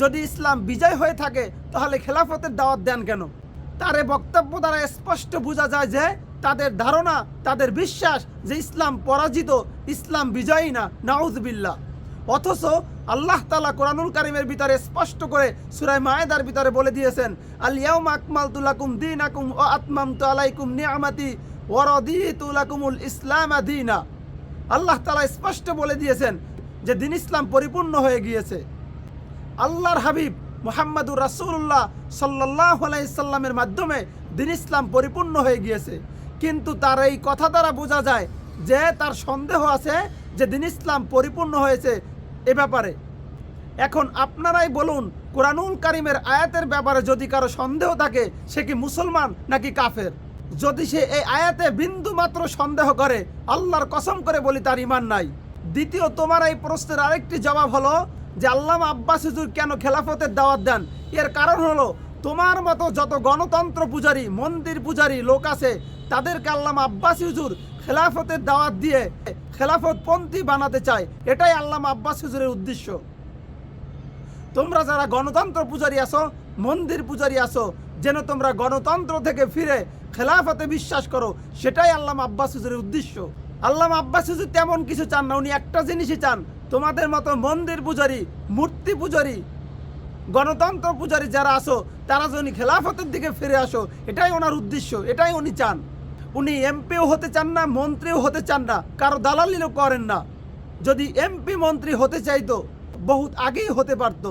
যদি ইসলাম বিজয় হয়ে থাকে, তাহলে খেলাফতের দাওয়াত দেন কেন? তার বক্তব্য দ্বারা স্পষ্ট বোঝা যায় যে, তাদের ধারণা, তাদের বিশ্বাস যে ইসলাম পরাজিত, ইসলাম বিজয়ী না নাউজবিল্লা অথচ আল্লাহ তালা কোরআনুল কারিমের ভিতরে স্পষ্ট করে সুরাই মায়েদার ভিতরে বলে দিয়েছেন আলিয়াউম আকমাল তুলাকুম দিন আকুম ও আতমাম তু আলাইকুম নিয়ামাতি ওরদি তুলাকুমুল ইসলাম দিনা। আল্লাহ তালা স্পষ্ট বলে দিয়েছেন যে, দিন ইসলাম পরিপূর্ণ হয়ে গিয়েছে। আল্লাহর হাবিব মোহাম্মদুর রাসুল্লাহ সাল্লাহ আলাইসাল্লামের মাধ্যমে দিন ইসলাম পরিপূর্ণ হয়ে গিয়েছে। কিন্তু তার এই কথা দ্বারা বোঝা যায় যে তার সন্দেহ আছে যে দিন ইসলাম পরিপূর্ণ হয়েছে এ ব্যাপারে। এখন আপনারাই বলুন, কোরআনুল কারিমের আয়াতের ব্যাপারে যদি কারও সন্দেহ থাকে, সে কি মুসলমান নাকি কাফের? যদি সে এই আয়াতে বিন্দু মাত্র সন্দেহ করে, আল্লাহর কসম করে বলি তার ইমান নাই। দ্বিতীয় তোমার এই প্রশ্নের আরেকটি জবাব হলো যে আল্লামা আব্বাস হুজুর কেন খেলাফতের দাওয়াত দেন? এর কারণ হলো, তোমার মতো যত গণতন্ত্র পূজারী, মন্দির পূজারী লোক আছে, তাদেরকে আল্লামা আব্বাস হুজুর খেলাফতের দাওয়াত দিয়ে খেলাফত পন্থী বানাতে চায়। এটাই আল্লামা আব্বাস হুজুরের উদ্দেশ্য। তোমরা যারা গণতন্ত্র পূজারী আসো মন্দির পূজারী আসো যেন তোমরা গণতন্ত্র থেকে ফিরে খেলাফতে বিশ্বাস করো, সেটাই আল্লাহ আব্বাস হুজুরের উদ্দেশ্য। আল্লাহ আব্বাস হুজুর তেমন কিছু চান না, উনি একটা জিনিসই চান তোমাদের মতো মন্দির পূজারি, মূর্তি পূজারি, গণতন্ত্র পূজারি যারা আসো তারা যদি খেলাফতের দিকে ফিরে আসো, এটাই ওনার উদ্দেশ্য, এটাই উনি চান। উনি এমপিও হতে চান না, মন্ত্রীও হতে চান না, কারও দালালিও করেন না। যদি এমপি মন্ত্রী হতে চাইতো, বহুত আগেই হতে পারতো।